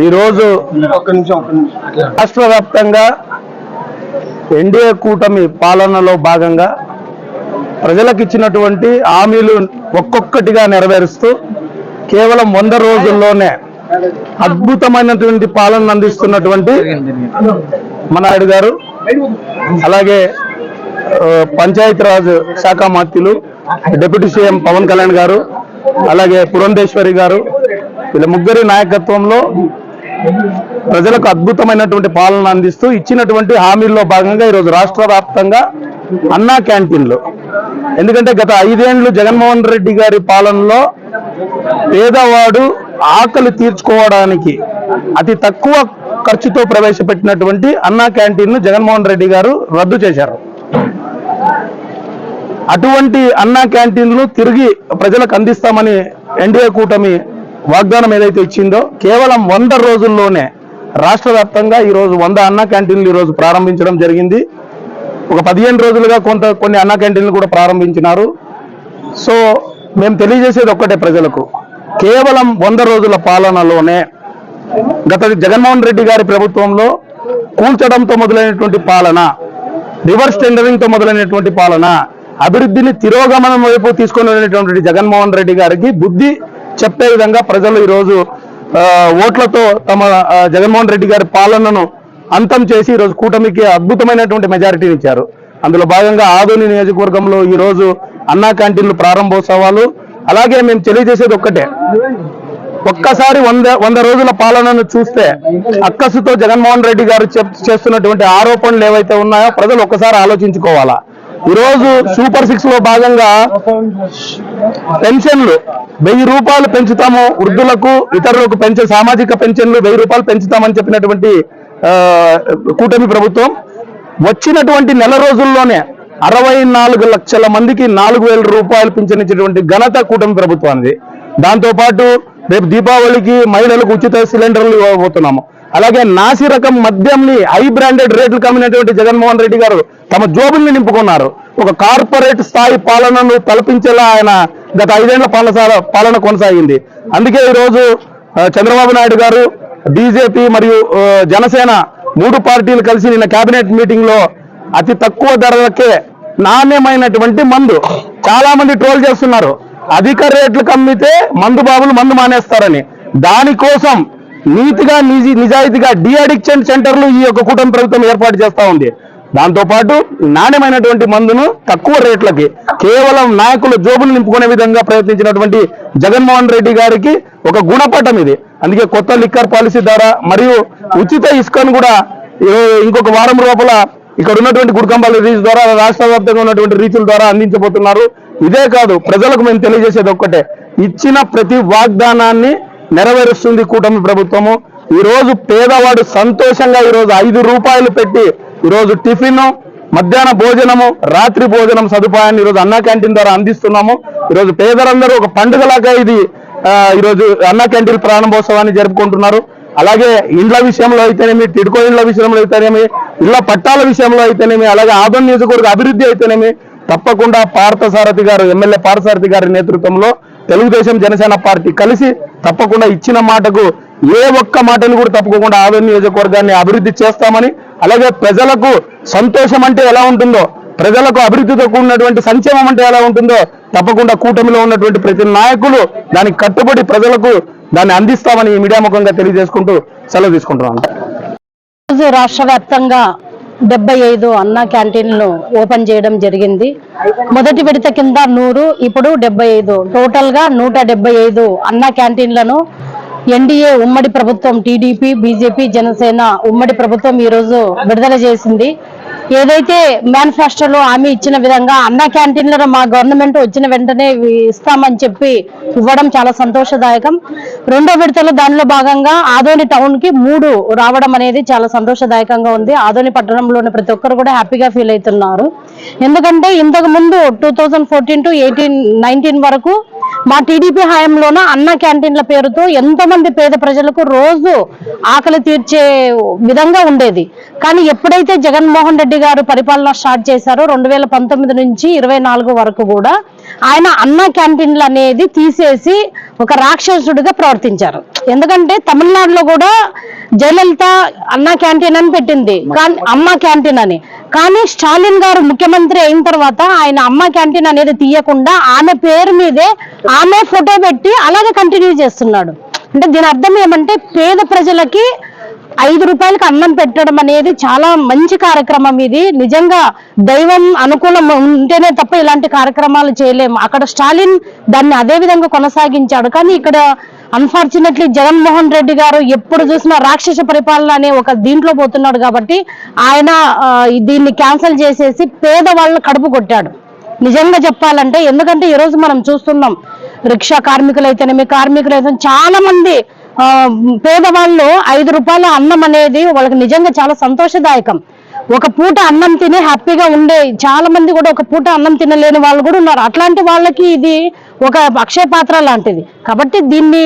ఈరోజు రాష్ట్ర వ్యాప్తంగా ఎన్డీఏ కూటమి పాలనలో భాగంగా ప్రజలకు ఇచ్చినటువంటి హామీలు ఒక్కొక్కటిగా నెరవేరుస్తూ కేవలం వంద రోజుల్లోనే అద్భుతమైనటువంటి పాలన అందిస్తున్నటువంటి మన నాయుడు గారు అలాగే పంచాయతీరాజ్ శాఖ మంత్రులు డిప్యూటీ సీఎం పవన్ కళ్యాణ్ గారు అలాగే పురంధేశ్వరి గారు వీళ్ళ ముగ్గురి నాయకత్వంలో ప్రజలకు అద్భుతమైనటువంటి పాలన అందిస్తూ ఇచ్చినటువంటి హామీల్లో భాగంగా ఈరోజు రాష్ట్ర వ్యాప్తంగా అన్నా క్యాంటీన్లు. ఎందుకంటే గత ఐదేండ్లు జగన్మోహన్ రెడ్డి గారి పాలనలో పేదవాడు ఆకలి తీర్చుకోవడానికి అతి తక్కువ ఖర్చుతో ప్రవేశపెట్టినటువంటి అన్నా క్యాంటీన్ను జగన్మోహన్ రెడ్డి గారు రద్దు చేశారు. అటువంటి అన్నా క్యాంటీన్లు తిరిగి ప్రజలకు అందిస్తామని ఎన్డీఏ కూటమి వాగ్దానం ఏదైతే ఇచ్చిందో కేవలం వంద రోజుల్లోనే రాష్ట్ర వ్యాప్తంగా ఈరోజు వంద అన్న క్యాంటీన్లు ఈరోజు ప్రారంభించడం జరిగింది. ఒక పదిహేను రోజులుగా కొంత కొన్ని అన్న క్యాంటీన్లు కూడా ప్రారంభించినారు. సో మేము తెలియజేసేది ఒక్కటే ప్రజలకు. కేవలం వంద రోజుల పాలనలోనే గత జగన్మోహన్ రెడ్డి గారి ప్రభుత్వంలో కూల్చడంతో మొదలైనటువంటి పాలన రివర్స్ టెండరింగ్తో మొదలైనటువంటి పాలన అభివృద్ధిని తిరోగమనం వైపు తీసుకొని వెళ్ళినటువంటి జగన్మోహన్ రెడ్డి గారికి బుద్ధి చెప్పే విధంగా ప్రజలు ఈరోజు ఓట్లతో తమ జగన్మోహన్ రెడ్డి గారి పాలనను అంతం చేసి ఈరోజు కూటమికి అద్భుతమైనటువంటి మెజారిటీని ఇచ్చారు. అందులో భాగంగా ఆదోని నియోజకవర్గంలో ఈ రోజు అన్నా క్యాంటీన్లు ప్రారంభోత్సవాలు. అలాగే మేము తెలియజేసేది ఒక్కటే. ఒక్కసారి వంద వంద రోజుల పాలనను చూస్తే అక్కసుతో జగన్మోహన్ రెడ్డి గారు చెప్- చేస్తున్నటువంటి ఆరోపణలు ఏవైతే ఉన్నాయో ప్రజలు ఒక్కసారి ఆలోచించుకోవాలా? ఈరోజు సూపర్ సిక్స్లో భాగంగా పెన్షన్లు. వెయ్యి రూపాయలు పెంచుతాము వృద్ధులకు ఇతరులకు పెంచే సామాజిక పెన్షన్లు వెయ్యి రూపాయలు పెంచుతామని చెప్పినటువంటి కూటమి ప్రభుత్వం. వచ్చినటువంటి నెల రోజుల్లోనే అరవై నాలుగు లక్షల మందికి నాలుగు వేల రూపాయలు పింఛనిచ్చేటువంటి ఘనత కూటమి ప్రభుత్వానికి దాంతోపాటు రేపు దీపావళికి మహిళలకు ఉచిత సిలిండర్లు ఇవ్వబోతున్నాము. అలాగే నాసి రకం మద్యంని హై బ్రాండెడ్ రేట్లు కమ్మినటువంటి జగన్మోహన్ రెడ్డి గారు తమ జోబుల్ని నింపుకున్నారు. ఒక కార్పొరేట్ స్థాయి పాలనను తలపించేలా ఆయన గత ఐదేళ్ళ పాలన పాలన కొనసాగింది. అందుకే ఈరోజు చంద్రబాబు నాయుడు గారు బీజేపీ మరియు జనసేన మూడు పార్టీలు కలిసి నిన్న కేబినెట్ మీటింగ్లో అతి తక్కువ ధరలకే నాణ్యమైనటువంటి మందు చాలా మంది ట్రోల్ చేస్తున్నారు. అధిక రేట్లు కమ్మితే మందు బాబులు మందు మానేస్తారని. దానికోసం నీతిగా నిజాయితీగా డి అడిక్షన్ సెంటర్లు ఈ యొక్క కూటమి ప్రభుత్వం ఏర్పాటు చేస్తూ ఉంది. దాంతోపాటు నాణ్యమైనటువంటి మందును తక్కువ రేట్లకి కేవలం నాయకుల జోబులు నింపుకునే విధంగా ప్రయత్నించినటువంటి జగన్మోహన్ రెడ్డి గారికి ఒక గుణపటం ఇది. అందుకే కొత్త లిక్కర్ పాలసీ ద్వారా మరియు ఉచిత ఇసుకను కూడా ఇంకొక వారం లోపల ఇక్కడ ఉన్నటువంటి గుడికంబాల రీచ్ ద్వారా రాష్ట్ర వ్యాప్తంగా ఉన్నటువంటి రీచుల ద్వారా అందించబోతున్నారు. ఇదే కాదు ప్రజలకు మేము తెలియజేసేది ఒక్కటే. ఇచ్చిన ప్రతి వాగ్దానాన్ని నెరవేరుస్తుంది కూటమి ప్రభుత్వము. ఈరోజు పేదవాడు సంతోషంగా ఈరోజు ఐదు రూపాయలు పెట్టి ఈరోజు టిఫిన్ మధ్యాహ్న భోజనము రాత్రి భోజనం సదుపాయాన్ని ఈరోజు అన్నా క్యాంటీన్ ద్వారా అందిస్తున్నాము. ఈరోజు పేదలందరూ ఒక పండుగలాగా ఇది ఈరోజు అన్నా క్యాంటీన్ ప్రారంభోత్సవాన్ని జరుపుకుంటున్నారు. అలాగే ఇండ్ల విషయంలో అయితేనేమి టిడ్కో ఇండ్ల విషయంలో అయితేనేమి ఇళ్ళ పట్టాల విషయంలో అయితేనేమి అలాగే ఆదోన్ నియోజకవర్గ అభివృద్ధి అయితేనేమి తప్పకుండా పార్థసారథి గారు ఎమ్మెల్యే పార్థసారథి గారి నేతృత్వంలో తెలుగుదేశం జనసేన పార్టీ కలిసి తప్పకుండా ఇచ్చిన మాటకు ఏ ఒక్క మాటను కూడా తప్పకుండా ఆదోన్ నియోజకవర్గాన్ని అభివృద్ధి చేస్తామని అలాగే ప్రజలకు సంతోషం అంటే ఎలా ఉంటుందో ప్రజలకు అభివృద్ధితో కూడినటువంటి సంక్షేమం అంటే ఎలా ఉంటుందో తప్పకుండా కూటమిలో ఉన్నటువంటి ప్రతి నాయకులు దానికి కట్టుబడి ప్రజలకు దాన్ని అందిస్తామని ఈ మీడియా ముఖంగా తెలియజేసుకుంటూ సెలవు తీసుకుంటున్నాను. రాష్ట్ర వ్యాప్తంగా డెబ్బై ఐదు అన్న క్యాంటీన్లు ఓపెన్ చేయడం జరిగింది. మొదటి విడత కింద నూరు ఇప్పుడు డెబ్బై ఐదు. టోటల్గా నూట డెబ్బై ఐదు అన్న క్యాంటీన్లను ఎన్డీఏ ఉమ్మడి ప్రభుత్వం టీడీపీ బీజేపీ జనసేన ఉమ్మడి ప్రభుత్వం ఈ రోజు విడుదల చేసింది. ఏదైతే మేనిఫెస్టోలో హామీ ఇచ్చిన విధంగా అన్న క్యాంటీన్లను మా గవర్నమెంట్ వచ్చిన వెంటనే ఇస్తామని చెప్పి ఇవ్వడం చాలా సంతోషదాయకం. రెండో విడతలో దానిలో భాగంగా ఆదోని టౌన్కి మూడు రావడం అనేది చాలా సంతోషదాయకంగా ఉంది. ఆదోని పట్టణంలోని ప్రతి ఒక్కరు కూడా హ్యాపీగా ఫీల్ అవుతున్నారు. ఎందుకంటే ఇంతకు ముందు two thousand fourteen to eighteen nineteen వరకు మా టీడీపీ హయాంలోన అన్న క్యాంటీన్ల పేరుతో ఎంతో మంది పేద ప్రజలకు రోజు ఆకలి తీర్చే విధంగా ఉండేది. కానీ ఎప్పుడైతే జగన్మోహన్ రెడ్డి గారు పరిపాలన స్టార్ట్ చేశారో రెండు వేల పంతొమ్మిది నుంచి ఇరవై నాలుగు వరకు కూడా ఆయన అన్న క్యాంటీన్లు అనేది తీసేసి ఒక రాక్షసుడిగా ప్రవర్తించారు. ఎందుకంటే తమిళనాడులో కూడా జయలలిత అన్న క్యాంటీన్ అని పెట్టింది. కానీ అమ్మ క్యాంటీన్ అని. కానీ స్టాలిన్ గారు ముఖ్యమంత్రి అయిన తర్వాత ఆయన అమ్మ క్యాంటీన్ అనేది తీయకుండా ఆమె పేరు మీదే ఆమె ఫోటో పెట్టి అలాగే కంటిన్యూ చేస్తున్నాడు. అంటే దీని అర్థం ఏమంటే పేద ప్రజలకి ఐదు రూపాయలకు అన్నం పెట్టడం అనేది చాలా మంచి కార్యక్రమం ఇది. నిజంగా దైవం అనుకూలం ఉంటేనే తప్ప ఇలాంటి కార్యక్రమాలు చేయలేము. అక్కడ స్టాలిన్ దాన్ని అదే విధంగా కొనసాగించాడు. కానీ ఇక్కడ అన్ఫార్చునేట్లీ జగన్మోహన్ రెడ్డి గారు ఎప్పుడు చూసినా రాక్షస పరిపాలన అనే ఒక దీంట్లో పోతున్నాడు కాబట్టి ఆయన దీన్ని క్యాన్సిల్ చేసేసి పేదవాళ్ళని కడుపు కొట్టాడు. నిజంగా చెప్పాలంటే ఎందుకంటే ఈ రోజు మనం చూస్తున్నాం రిక్షా కార్మికులైతేనేమి కార్మికులైతే చాలా మంది పేదవాళ్ళు ఐదు రూపాయల అన్నం అనేది వాళ్ళకి నిజంగా చాలా సంతోషదాయకం. ఒక పూట అన్నం తిని హ్యాపీగా ఉండే చాలా మంది కూడా ఒక పూట అన్నం తినలేని వాళ్ళు కూడా ఉన్నారు. అట్లాంటి వాళ్ళకి ఇది ఒక అక్షయ పాత్ర లాంటిది. కాబట్టి దీన్ని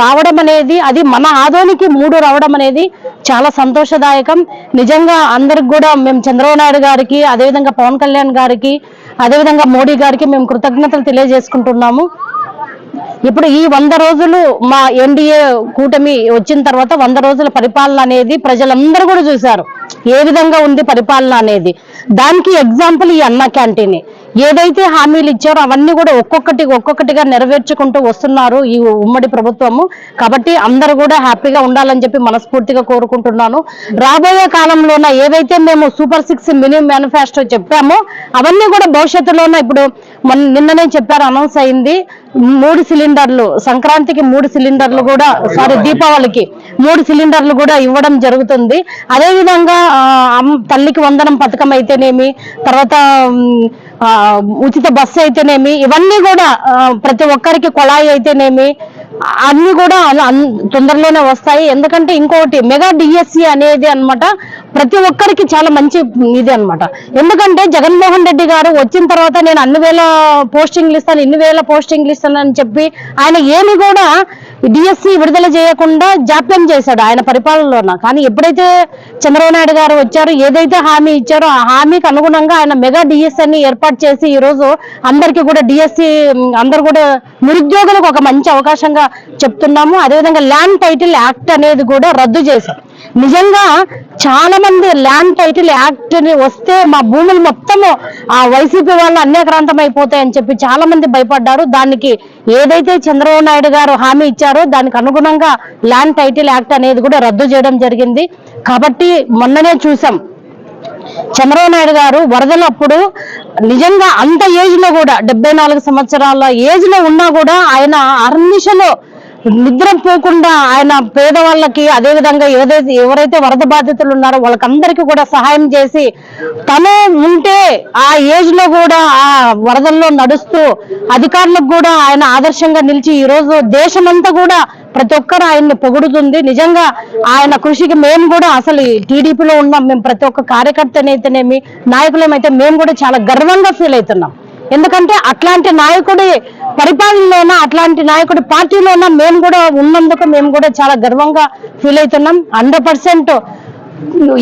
రావడం అనేది అది మన ఆదోనికి మూడు రావడం అనేది చాలా సంతోషదాయకం. నిజంగా అందరికి కూడా మేము చంద్రబాబు నాయుడు గారికి అదేవిధంగా పవన్ కళ్యాణ్ గారికి అదేవిధంగా మోడీ గారికి మేము కృతజ్ఞతలు తెలియజేసుకుంటున్నాము. ఇప్పుడు ఈ వంద రోజులు మా ఎన్డీఏ కూటమి వచ్చిన తర్వాత వంద రోజుల పరిపాలన అనేది ప్రజలందరూ కూడా చూశారు. ఏ విధంగా ఉంది పరిపాలన అనేది? దానికి ఎగ్జాంపుల్ ఈ అన్న క్యాంటీన్ ఏదైతే హామీలు ఇచ్చారో అవన్నీ కూడా ఒక్కొక్కటి ఒక్కొక్కటిగా నెరవేర్చుకుంటూ వస్తున్నారు ఈ ఉమ్మడి ప్రభుత్వము. కాబట్టి అందరూ కూడా హ్యాపీగా ఉండాలని చెప్పి మనస్ఫూర్తిగా కోరుకుంటున్నాను. రాబోయే కాలంలోన ఏవైతే మేము సూపర్ సిక్స్ మినీ మేనిఫెస్టో చెప్పామో అవన్నీ కూడా భవిష్యత్తులోన ఇప్పుడు మొన్న నిన్ననే చెప్పారు అనౌన్స్ అయింది. మూడు సిలిండర్లు సంక్రాంతికి మూడు సిలిండర్లు కూడా సారీ దీపావళికి మూడు సిలిండర్లు కూడా ఇవ్వడం జరుగుతుంది. అదేవిధంగా తల్లికి వందనం పథకం అయితేనేమి తర్వాత ఉచిత బస్సు అయితేనేమి ఇవన్నీ కూడా ప్రతి ఒక్కరికి కొళాయి అయితేనేమి అన్ని కూడా తొందరలోనే వస్తాయి. ఎందుకంటే ఇంకోటి మెగా డిఎస్సి అనేది అన్నమాట ప్రతి ఒక్కరికి చాలా మంచి ఇది అన్నమాట. ఎందుకంటే జగన్మోహన్ రెడ్డి గారు వచ్చిన తర్వాత నేను అన్ని వేల పోస్టింగ్లు ఇస్తాను ఇన్ని వేల పోస్టింగ్లు ఇస్తాను అని చెప్పి ఆయన ఏమి కూడా డిఎస్సి విడుదల చేయకుండా జాప్యం చేశాడు ఆయన పరిపాలనలోన. కానీ ఎప్పుడైతే చంద్రబాబు నాయుడు గారు వచ్చారో ఏదైతే హామీ ఇచ్చారో ఆ హామీకి అనుగుణంగా ఆయన మెగా డిఎస్సి ఏర్పాటు చేసి ఈ రోజు అందరికీ కూడా డిఎస్సి అందరు కూడా నిరుద్యోగులకు ఒక మంచి అవకాశంగా చెప్తున్నాము. అదేవిధంగా ల్యాండ్ టైటిల్ యాక్ట్ అనేది కూడా రద్దు చేశాం నిజంగా చాలా మంది ల్యాండ్ టైటిల్ యాక్ట్ని వస్తే మా భూములు మొత్తము ఆ వైసీపీ వాళ్ళు అన్యాక్రాంతం అయిపోతాయని చెప్పి చాలా మంది భయపడ్డారు. దానికి ఏదైతే చంద్రబాబు నాయుడు గారు హామీ ఇచ్చారో దానికి అనుగుణంగా ల్యాండ్ టైటిల్ యాక్ట్ అనేది కూడా రద్దు చేయడం జరిగింది. కాబట్టి మొన్ననే చూసాం చంద్రబాబు నాయుడు గారు వరదలప్పుడు నిజంగా అంత ఏజ్లో కూడా డెబ్బై నాలుగు సంవత్సరాల ఏజ్లో ఉన్నా కూడా ఆయన అర్నిషలో నిద్ర పోకుండా ఆయన పేదవాళ్ళకి అదేవిధంగా ఏదైతే ఎవరైతే వరద బాధితులు ఉన్నారో వాళ్ళకందరికీ కూడా సహాయం చేసి తను ఉంటే ఆ ఏజ్లో కూడా ఆ వరదల్లో నడుస్తూ అధికారులకు కూడా ఆయన ఆదర్శంగా నిలిచి ఈ రోజు దేశమంతా కూడా ప్రతి ఒక్కరు ఆయన్ని పొగుడుతుంది. నిజంగా ఆయన కృషికి మేము కూడా అసలు టీడీపీలో ఉన్నాం. మేము ప్రతి ఒక్క కార్యకర్తనైతేనేమి నాయకులమైతే మేము కూడా చాలా గర్వంగా ఫీల్ అవుతున్నాం. ఎందుకంటే అట్లాంటి నాయకుడి పరిపాలనలోన అట్లాంటి నాయకుడి పార్టీలోన మేము కూడా ఉన్నందుకు మేము కూడా చాలా గర్వంగా ఫీల్ అవుతున్నాం. హండ్రెడ్ పర్సెంట్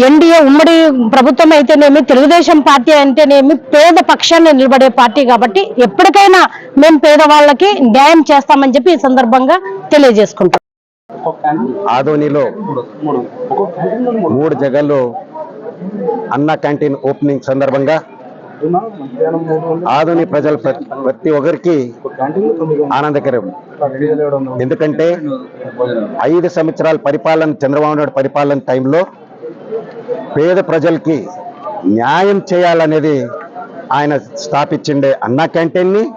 ఎన్డీఏ ఉమ్మడి ప్రభుత్వం అయితేనేమి తెలుగుదేశం పార్టీ అంటేనేమి పేద పక్షాన్ని నిలబడే పార్టీ కాబట్టి ఎప్పటికైనా మేము పేదవాళ్ళకి న్యాయం చేస్తామని చెప్పి ఈ సందర్భంగా తెలియజేసుకుంటాం ఆదోనిలో మూడు జగల్లో అన్న క్యాంటీన్ ఓపెనింగ్ సందర్భంగా ఆదోని ప్రజల ప్ర- ప్రతి ఒక్కరికి ఆనందకరం. ఎందుకంటే ఐదు సంవత్సరాల పరిపాలన చంద్రబాబు నాయుడు పరిపాలన టైంలో పేద ప్రజలకి న్యాయం చేయాలనేది ఆయన స్థాపించిండే అన్న క్యాంటీన్ని.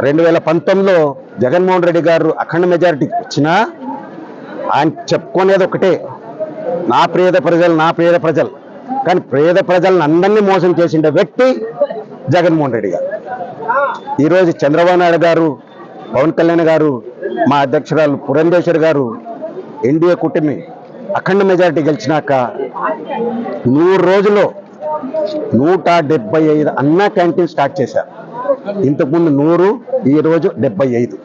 రెండు వేల పంతొమ్మిదిలో జగన్మోహన్ రెడ్డి గారు అఖండ మెజారిటీ ఇచ్చినా ఆయన చెప్పుకునేది ఒకటే నా పేద ప్రజలు నా పేద ప్రజలు. కానీ పేద ప్రజలను అందరినీ మోసం చేసిండే వ్యక్తి జగన్మోహన్ రెడ్డి గారు. ఈరోజు చంద్రబాబు నాయుడు గారు పవన్ కళ్యాణ్ గారు మా అధ్యక్షురాలు పురంధేశ్వర్ గారు ఎన్డీఏ కూటమి అఖండ మెజారిటీ గెలిచినాక నూరు రోజుల్లో నూట డెబ్బై ఐదు అన్న క్యాంటీన్ స్టార్ట్ చేశారు. ఇంతకుముందు నూరు ఈ రోజు డెబ్బై ఐదు.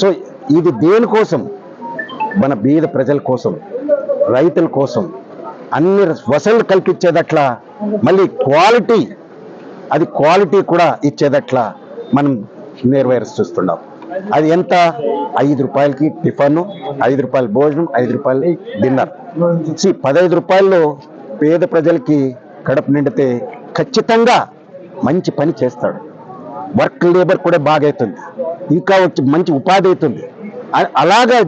సో ఇది దేనికోసం? మన బీద ప్రజల కోసం రైతుల కోసం అన్ని వసతులు కల్పించేదట్లా మళ్ళీ క్వాలిటీ అది క్వాలిటీ కూడా ఇచ్చేదట్లా మనం నెరవేరుస్తున్నాం అది ఎంత? ఐదు రూపాయలకి టిఫను ఐదు రూపాయల భోజనం ఐదు రూపాయలు డిన్నర్. సి పదహైదు రూపాయల్లో పేద ప్రజలకి కడుపు నిండితే ఖచ్చితంగా మంచి పని చేస్తాడు. వర్క్ లేబర్ కూడా బాగా అవుతుంది ఇంకా వచ్చి మంచి ఉపాధి అవుతుంది. అలాగా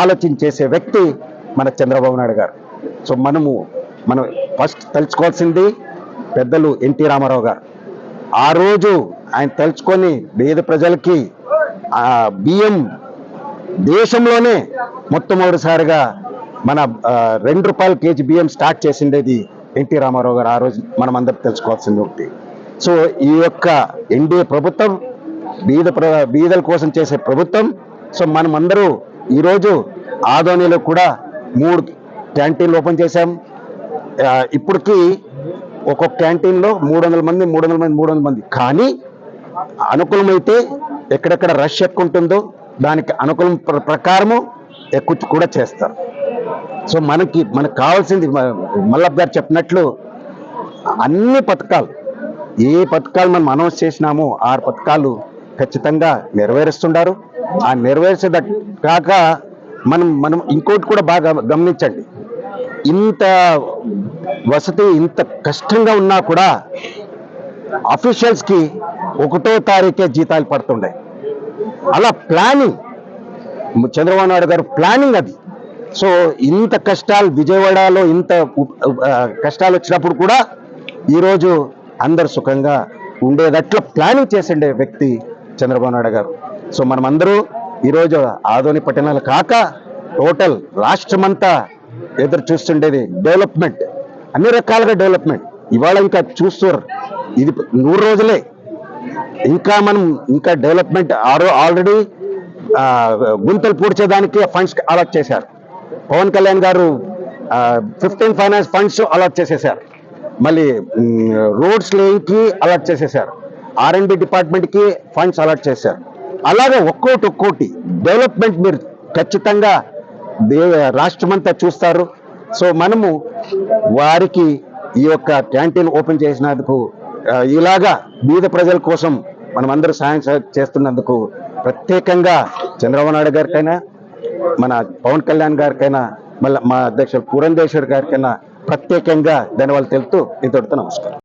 ఆలోచన చేసే వ్యక్తి మన చంద్రబాబు నాయుడు గారు. సో మనము మనం ఫస్ట్ తలుచుకోవాల్సింది పెద్దలు ఎన్టీ రామారావు గారు. ఆ రోజు ఆయన తలుచుకొని పేద ప్రజలకి ఆ బియ్యం దేశంలోనే మొట్టమొదటిసారిగా మన రెండు రూపాయల కేజీ బియ్యం స్టార్ట్ చేసిండేది ఎన్టీ రామారావు గారు. ఆ రోజు మనం అందరికి తెలుసుకోవాల్సింది ఒకటి. సో ఈ యొక్క ఎన్డీఏ ప్రభుత్వం బీద ప్ర- బీదల కోసం చేసే ప్రభుత్వం సో మనం అందరూ ఈరోజు ఆదోనిలో కూడా మూడు క్యాంటీన్లు ఓపెన్ చేశాం. ఇప్పటికీ ఒక్కొక్క క్యాంటీన్లో మూడు వందల మంది మూడు వందల మంది మూడు వందల మంది. కానీ అనుకూలమైతే ఎక్కడెక్కడ రష్ ఎక్కువ ఉంటుందో దానికి అనుకూలం ప్ర- ప్రకారము ఎక్కువ కూడా చేస్తారు. సో మనకి మనకు కావాల్సింది మల్లబ్ గారు చెప్పినట్లు అన్ని పథకాలు ఏ పథకాలు మనం అనౌన్స్ చేసినామో ఆరు పథకాలు ఖచ్చితంగా నెరవేరుస్తుండారు. ఆ నెరవేర్చేద కాక మనం మనం ఇంకోటి కూడా బాగా గమనించండి. ఇంత వసతి ఇంత కష్టంగా ఉన్నా కూడా అఫీషియల్స్కి ఒకటో తారీఖే జీతాలు పడుతుండే. అలా ప్లానింగ్ చంద్రబాబు నాయుడు గారు ప్లానింగ్ అది. సో ఇంత కష్టాలు విజయవాడలో ఇంత కష్టాలు వచ్చినప్పుడు కూడా ఈరోజు అందరు సుఖంగా ఉండేదట్లా ప్లానింగ్ చేసిండే వ్యక్తి చంద్రబాబు నాయుడు గారు. సో మనమందరూ ఈరోజు ఆదోని పట్టణాలు కాక టోటల్ రాష్ట్రమంతా ఎదురు చూస్తుండేది డెవలప్మెంట్. అన్ని రకాలుగా డెవలప్మెంట్. ఇవాళ ఇంకా చూస్తారు. ఇది నూరు రోజులే. ఇంకా మనం ఇంకా డెవలప్మెంట్ ఆల్రెడీ గుంతలు పూడ్చేదానికి ఫండ్స్ అలాట్ చేశారు. పవన్ కళ్యాణ్ గారు ఫిఫ్టీన్ ఫైనాన్స్ ఫండ్స్ అలాట్ చేసేసారు మళ్ళీ రోడ్స్ లేయింగ్కి అలాట్ చేసేసారు ఆర్ఎండ్బి డిపార్ట్మెంట్కి ఫండ్స్ అలాట్ చేశారు. అలాగే ఒక్కోటి ఒక్కోటి డెవలప్మెంట్ మీరు ఖచ్చితంగా దే రాష్ట్రమంతా చూస్తారు. సో మనము వారికి ఈ యొక్క క్యాంటీన్ ఓపెన్ చేసినందుకు ఇలాగా బీద ప్రజల కోసం మనం అందరూ సాయం చేస్తున్నందుకు ప్రత్యేకంగా చంద్రబాబు నాయుడు గారికైనా మన పవన్ కళ్యాణ్ గారికైనా మళ్ళీ మా అధ్యక్షుడు పురంధేశ్వర్ గారికైనా ప్రత్యేకంగా ధన్యవాదాలు తెలుపుతూ ఇంతటితో నమస్కారం.